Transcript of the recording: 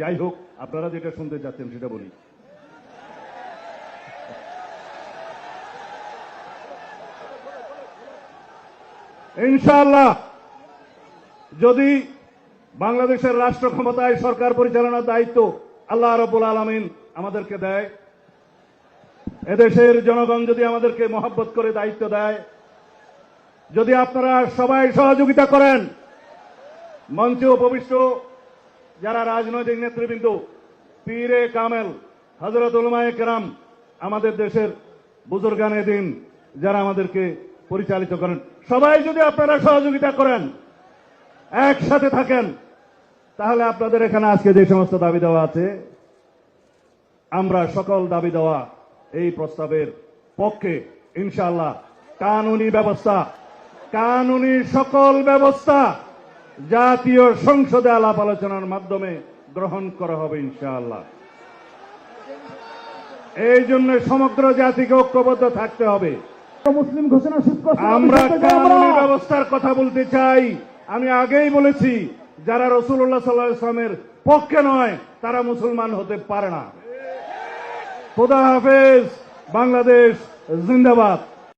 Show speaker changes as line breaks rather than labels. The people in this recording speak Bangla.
যাই হোক, আপনারা যেটা শুনতে চাচ্ছেন সেটা বলি। ইনশাআল্লাহ, যদি বাংলাদেশের রাষ্ট্র ক্ষমতায় সরকার পরিচালনার দায়িত্ব আল্লাহ রবুল আলমিন আমাদেরকে দেয়, এদেশের জনগণ যদি আমাদেরকে মহব্বত করে দায়িত্ব দেয়, যদি আপনারা সবাই সহযোগিতা করেন, মঞ্চে উপবিষ্ট যারা রাজনৈতিক নেতৃবৃন্দ, পীরে কামেল হজরত উলমায়ে কেরাম আমাদের দেশের বুজুর্গানে দিন, যারা আমাদেরকে পরিচালিত করেন। সবাই যদি আপনারা সহযোগিতা করেন, একসাথে থাকেন, তাহলে আপনাদের এখানে আজকে যে সমস্ত দাবি দেওয়া আছে, আমরা সকল দাবি দেওয়া এই প্রস্তাবের পক্ষে, ইনশাআল্লাহ, কানুনি ব্যবস্থা, কানুনি সকল ব্যবস্থা জাতীয় সংসদে আলাপ আলোচনার মাধ্যমে গ্রহণ করা হবে ইনশাআল্লাহ। এই জন্য সমগ্র জাতিকে ঐক্যবদ্ধ থাকতে হবে।
মুসলিম ঘোষণা আমরা।
কানুনি ব্যবস্থার কথা বলতে চাই। আমি আগেই বলেছি যারা রসুল্লাহ সাল্লাহ ইসলামের পক্ষে নয় তারা মুসলমান হতে পারে না। খোদা হাফেজ বাংলাদেশ জিন্দাবাদ।